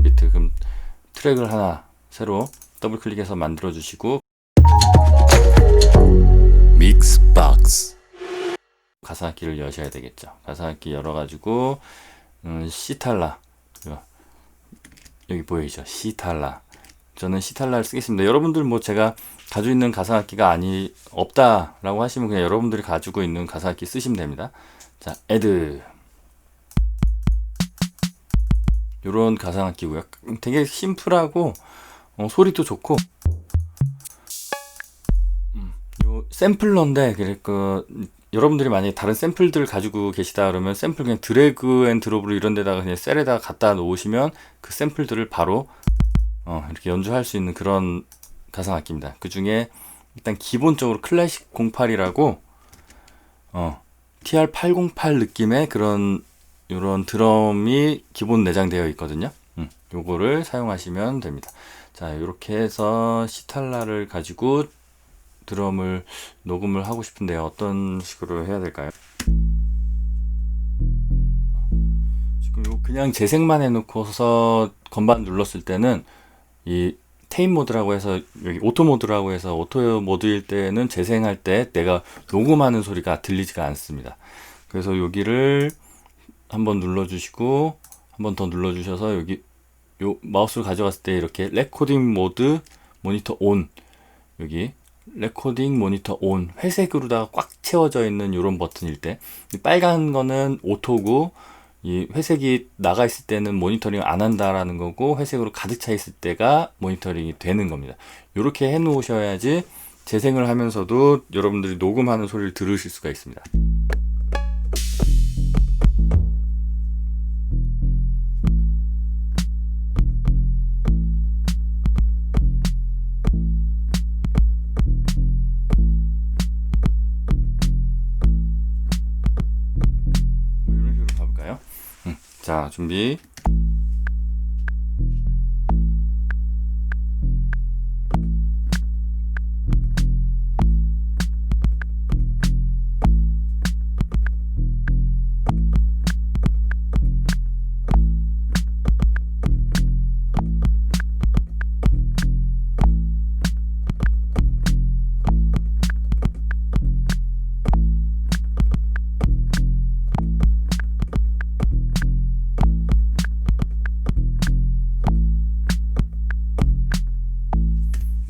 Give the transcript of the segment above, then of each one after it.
드럼 비트 그럼 트랙을 하나 새로 더블 클릭해서 만들어 주시고 믹스박스 가사악기를 여셔야 되겠죠. 가사악기 열어 가지고 음, 시탈라 여기 보이죠? 시탈라. 저는 시탈라를 쓰겠습니다. 여러분들 뭐 제가 가지고 있는 가사악기가 아니 없다라고 하시면 그냥 여러분들이 가지고 있는 가사악기 쓰시면 됩니다. 자, 애드 요런 가사악기고요. 되게 심플하고 어, 소리도 좋고 음, 요 샘플러인데 그그 여러분들이 만약에 다른 샘플들 가지고 계시다 그러면 샘플 그냥 드래그 앤 드롭으로 이런 데다가 그냥 셀에다가 갖다 놓으시면 그 샘플들을 바로 어, 이렇게 연주할 수 있는 그런 가상악기입니다. 그 중에 일단 기본적으로 클래식 08이라고 어, TR808 느낌의 그런 이런 드럼이 기본 내장되어 있거든요. 음, 요거를 사용하시면 됩니다. 자, 이렇게 해서 시탈라를 가지고 드럼을 녹음을 하고 싶은데요. 어떤 식으로 해야 될까요? 지금 요 그냥 재생만 해놓고서 건반 눌렀을 때는 이 테임 모드라고 해서 여기 오토 모드라고 해서 오토 모드일 때는 재생할 때 내가 녹음하는 소리가 들리지가 않습니다. 그래서 여기를 한번 눌러주시고 한 번 더 눌러주셔서 여기 요 마우스를 가져갔을 때 이렇게 레코딩 모드 모니터 온 여기 레코딩 모니터 온 회색으로다가 꽉 채워져 있는 이런 버튼일 때이 빨간 거는 오토고 이 회색이 나가 있을 때는 모니터링 안 한다라는 거고 회색으로 가득 차 있을 때가 모니터링이 되는 겁니다. 이렇게 해 놓으셔야지 재생을 하면서도 여러분들이 녹음하는 소리를 들으실 수가 있습니다. 자, 준비.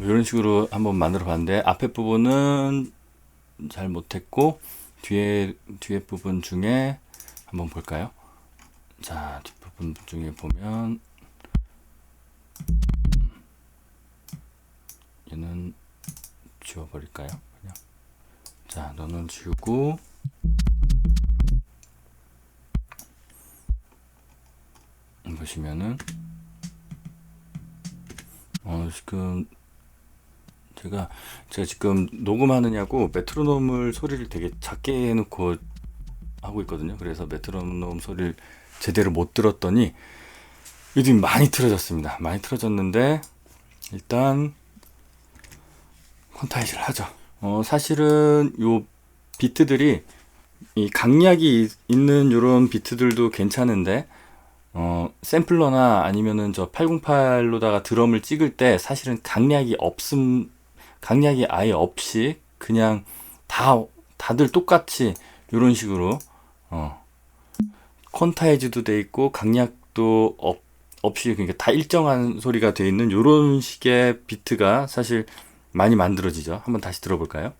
이런 식으로 한번 만들어 봤는데 앞에 부분은 잘 못했고 뒤에 뒤에 부분 중에 한번 볼까요? 자 뒷부분 중에 보면 얘는 지워버릴까요? 그냥 자 너는 지우고 보시면은 어 지금 제가 제가 지금 녹음하느냐고 메트로놈을 소리를 되게 작게 해놓고 하고 있거든요. 그래서 메트로놈 소리를 제대로 못 들었더니 요즘 많이 틀어졌습니다. 많이 틀어졌는데 일단 콘타이즈를 하죠. 어 사실은 요 비트들이 이 강약이 있는 요런 비트들도 괜찮은데 어, 샘플러나 아니면은 저 808로다가 드럼을 찍을 때 사실은 강약이 없음, 강약이 아예 없이 그냥 다, 다들 똑같이 이런 식으로, 어, 콘타이즈도 돼 있고 강약도 없, 없이 그러니까 다 일정한 소리가 돼 있는 이런 식의 비트가 사실 많이 만들어지죠. 한번 다시 들어볼까요?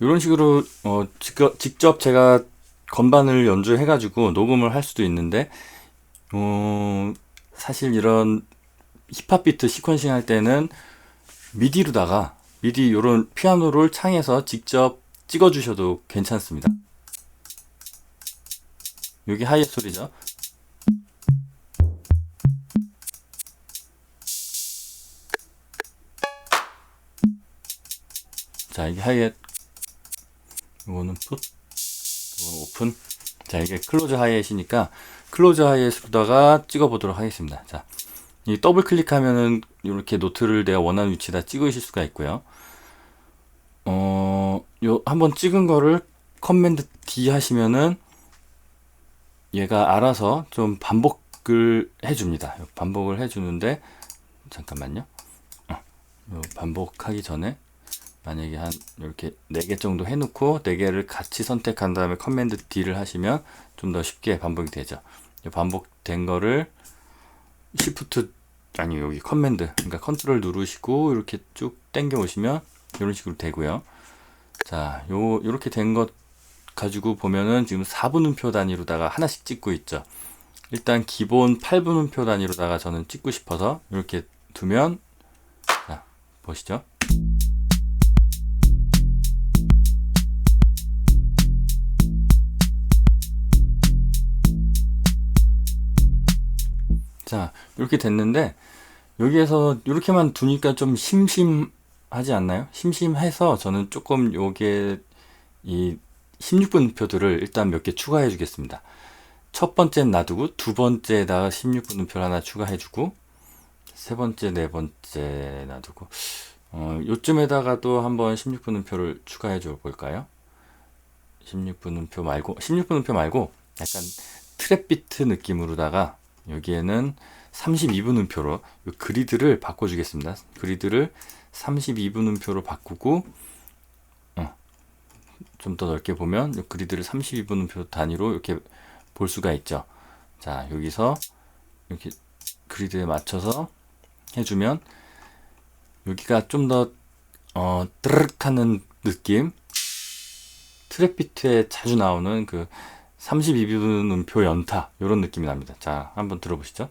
이런 식으로 어, 직접, 직접 제가 건반을 연주해가지고 녹음을 할 수도 있는데 어, 사실 이런 힙합 비트 시퀀싱 할 때는 미디로다가 미디 이런 피아노를 창에서 직접 찍어 주셔도 괜찮습니다. 여기 하이햇 소리죠. 자, 이게 하이햇 이거는 풋, 오픈. 자, 이게 클로즈 하이햇이니까 클로즈 하이햇으로다가 찍어보도록 하겠습니다. 자, 이 더블 클릭하면은 이렇게 노트를 내가 원하는 위치에다 찍으실 수가 있고요. 어, 요 한번 찍은 거를 커맨드 D 하시면은 얘가 알아서 좀 반복을 해줍니다. 반복을 해주는데 잠깐만요. 어, 요 반복하기 전에 만약에 한 이렇게 4개 정도 해놓고 4개를 같이 선택한 다음에 커맨드 D를 하시면 좀 더 쉽게 반복이 되죠. 이 반복된 거를 Shift 아니 여기 커맨드 그러니까 컨트롤 누르시고 이렇게 쭉 당겨 오시면 이런 식으로 되고요. 자, 요 요렇게 된 것 가지고 보면은 지금 4분음표 단위로다가 하나씩 찍고 있죠. 일단 기본 8분음표 단위로다가 저는 찍고 싶어서 이렇게 두면 자, 보시죠. 자, 이렇게 됐는데 여기에서 이렇게만 두니까 좀 심심하지 않나요? 심심해서 저는 조금 요게 이 16분표들을 일단 몇 개 추가해 주겠습니다. 첫 번째는 놔두고 두 번째에다가 16분표를 하나 추가해 주고 세 번째, 네 번째 놔두고 어, 요쯤에다가 또 한번 16분표를 추가해 줘 볼까요? 16분표 말고 16분표 말고 약간 트랩 비트 느낌으로다가 여기에는 32분음표로 요 그리드를 바꿔주겠습니다. 그리드를 32분음표로 바꾸고 어, 좀더 넓게 보면 요 그리드를 32분음표 단위로 이렇게 볼 수가 있죠. 자 여기서 이렇게 그리드에 맞춰서 해주면 여기가 좀더 어, 뜨르륵 하는 느낌 트랩비트에 자주 나오는 그 32분 음표 연타 이런 느낌이 납니다. 자, 한번 들어보시죠.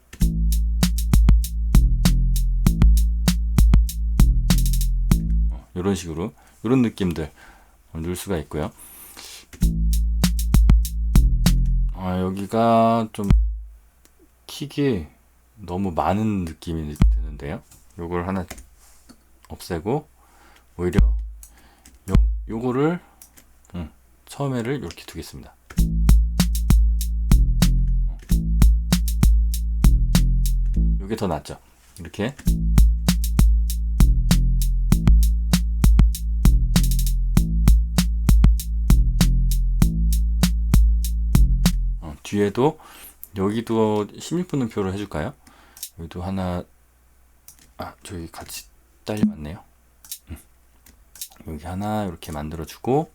이런 식으로 이런 느낌들 넣을 수가 있고요. 아, 여기가 좀 킥이 너무 많은 느낌이 드는데요. 요걸 하나 없애고 오히려 요 요거를 음, 처음에를 이렇게 두겠습니다. 이게 더 낫죠. 이렇게 어, 뒤에도 여기도 16분음표를 해줄까요? 여기도 하나 아 저기 같이 딸려왔네요. 음. 여기 하나 이렇게 만들어주고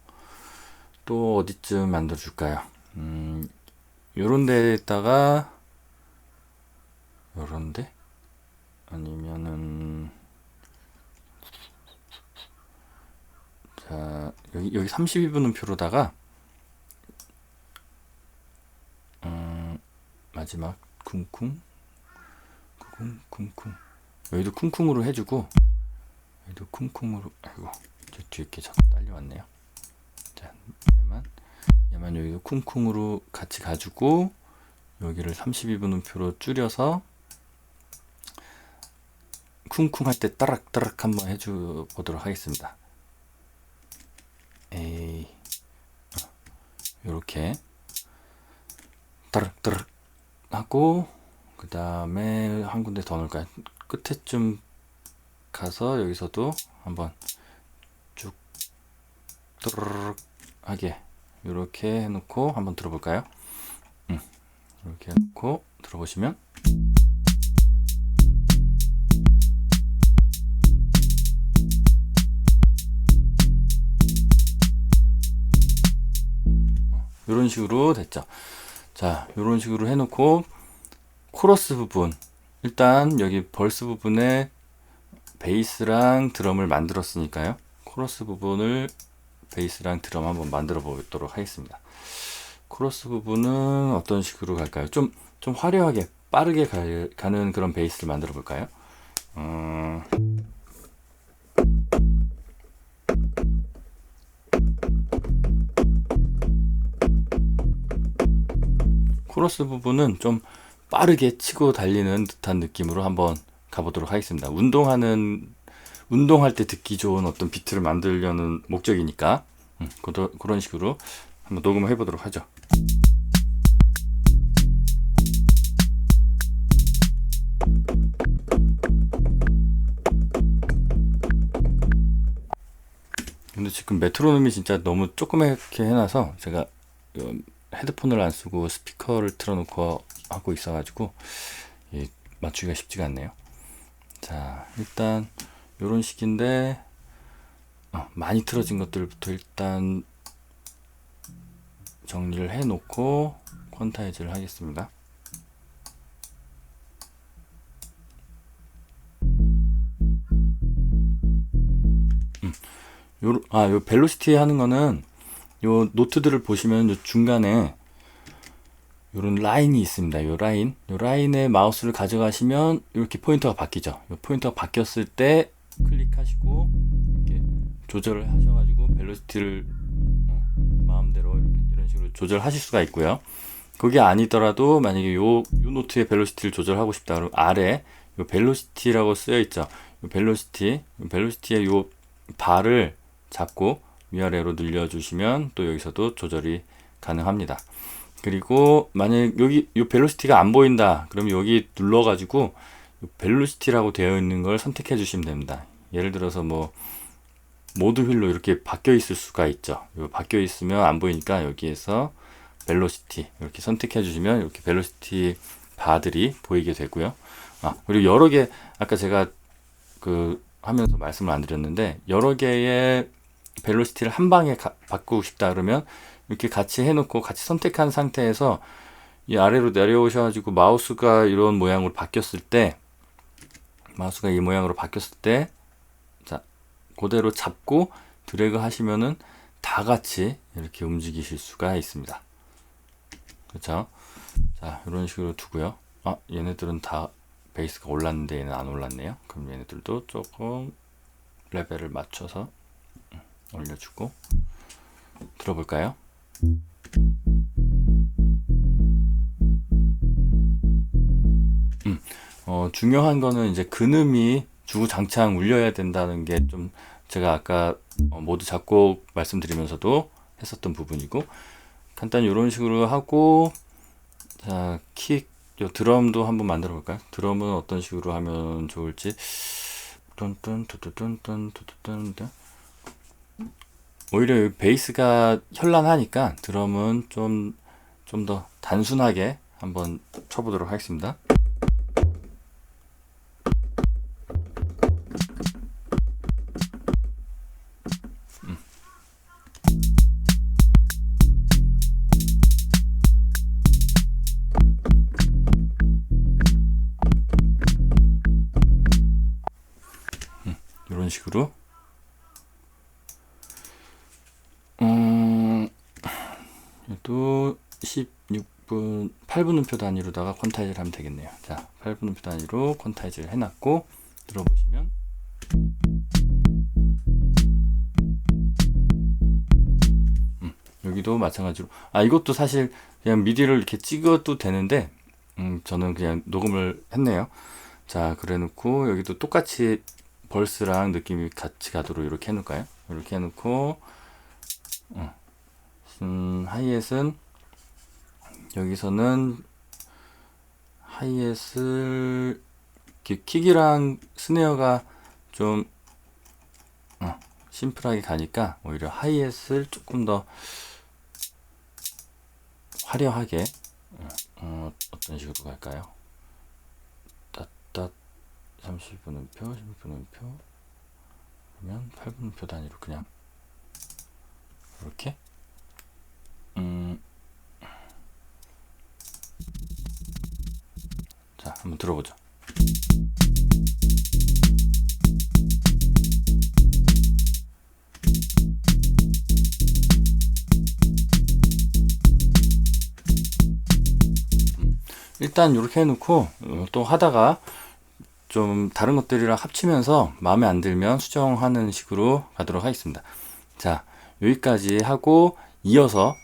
또 어디쯤 만들어줄까요? 음, 요런 데에다가 요런데? 아니면은 자 여기 여기 32분음표로다가 음, 마지막 쿵쿵 쿵쿵 쿵쿵. 여기도 쿵쿵으로 해주고 여기도 쿵쿵으로 아이고 저 뒤에 게 자꾸 딸려왔네요. 자 얘만 얘만 여기도 쿵쿵으로 같이 가지고 여기를 32분음표로 줄여서 쿵쿵 할 때 따락따락 한번 해줘 보도록 하겠습니다. 에이, 요렇게 따락따락 하고 그 다음에 한 군데 더 넣을까요? 끝에쯤 가서 여기서도 한번 쭉 또르륵 하게 이렇게 해놓고 한번 들어볼까요? 음, 이렇게 해놓고 들어보시면 이런 식으로 됐죠. 자, 이런 식으로 해놓고 코러스 부분 일단 여기 벌스 부분에 베이스랑 드럼을 만들었으니까요. 코러스 부분을 베이스랑 드럼 한번 만들어 보도록 하겠습니다. 코러스 부분은 어떤 식으로 갈까요? 좀, 좀 화려하게 빠르게 가, 가는 그런 베이스를 만들어 볼까요? 음... 코러스 부분은 좀 빠르게 치고 달리는 듯한 느낌으로 한번 가보도록 하겠습니다. 운동하는 운동할 때 듣기 좋은 어떤 비트를 만들려는 목적이니까 음, 그런 식으로 한번 녹음을 해보도록 하죠. 근데 지금 메트로놈이 진짜 너무 조그맣게 해놔서 제가 어, 헤드폰을 안 쓰고 스피커를 틀어놓고 하고 있어가지고 이 맞추기가 쉽지가 않네요. 자 일단 이런 식인데 어, 많이 틀어진 것들부터 일단 정리를 해놓고 퀀타이즈를 하겠습니다. 요, 아, 요 벨로시티 하는 거는 요 노트들을 보시면 요 중간에 요런 라인이 있습니다. 요 라인. 요 라인에 마우스를 가져가시면 이렇게 포인터가 바뀌죠. 요 포인터가 바뀌었을 때 클릭하시고 이렇게 조절을 하셔가지고 벨로시티를 어, 마음대로 이렇게 이런 식으로 조절하실 수가 있고요. 그게 아니더라도 만약에 요, 요 노트의 벨로시티를 조절하고 싶다 그러면 아래 요 벨로시티라고 쓰여 있죠. 요 벨로시티, 요 벨로시티의 요 바를 잡고 위아래로 늘려주시면 또 여기서도 조절이 가능합니다. 그리고 만약 여기 이 벨로시티가 안 보인다 그러면 여기 눌러가지고 요 벨로시티라고 되어 있는 걸 선택해 주시면 됩니다. 예를 들어서 뭐 모드 휠로 이렇게 바뀌어 있을 수가 있죠. 요 바뀌어 있으면 안 보이니까 여기에서 벨로시티 이렇게 선택해 주시면 이렇게 벨로시티 바들이 보이게 되고요. 아 그리고 여러 개 아까 제가 그 하면서 말씀을 안 드렸는데 여러 개의 벨로시티를 한 방에 가- 바꾸고 싶다 그러면 이렇게 같이 해놓고 같이 선택한 상태에서 이 아래로 내려오셔가지고 마우스가 이런 모양으로 바뀌었을 때 마우스가 이 모양으로 바뀌었을 때 자, 그대로 잡고 드래그 하시면은 다 같이 이렇게 움직이실 수가 있습니다. 그렇죠? 자, 이런 식으로 두고요. 아, 얘네들은 다 베이스가 올랐는데 얘는 안 올랐네요. 그럼 얘네들도 조금 레벨을 맞춰서 음, 올려주고 들어볼까요? 음, 어, 중요한 거는 이제 근음이 주구장창 울려야 된다는 게 좀 제가 아까 어, 모두 작곡 말씀드리면서도 했었던 부분이고 간단히 이런 식으로 하고 자, 킥, 요 드럼도 한번 만들어 볼까요? 드럼은 어떤 식으로 하면 좋을지. 뚠뚠 뚜뚜뚠뚠 뚜뚜뚠 오히려 이 베이스가 현란하니까 드럼은 좀 좀 더 단순하게 한번 쳐보도록 하겠습니다. 음. 이런 식으로 또 16분 8분음표 단위로다가 퀀타이즈를 하면 되겠네요. 자, 8분음표 단위로 퀀타이즈를 해놨고 들어보시면 음, 여기도 마찬가지로 아 이것도 사실 그냥 미디를 이렇게 찍어도 되는데 음, 저는 그냥 녹음을 했네요. 자, 그래놓고 여기도 똑같이 벌스랑 느낌이 같이 가도록 이렇게 해놓을까요? 이렇게 해놓고 어. 음, 하이햇은 여기서는 하이햇을 킥이랑 스네어가 좀 어, 심플하게 가니까 오히려 하이햇을 조금 더 화려하게 어, 어, 어떤 식으로 갈까요? 따따 30분음표, 10분음표 그러면 8분음표 단위로 그냥 이렇게 음. 자, 한번 들어보죠. 음, 일단 이렇게 해놓고 어, 또 하다가 좀 다른 것들이랑 합치면서 마음에 안 들면 수정하는 식으로 가도록 하겠습니다. 자, 여기까지 하고 이어서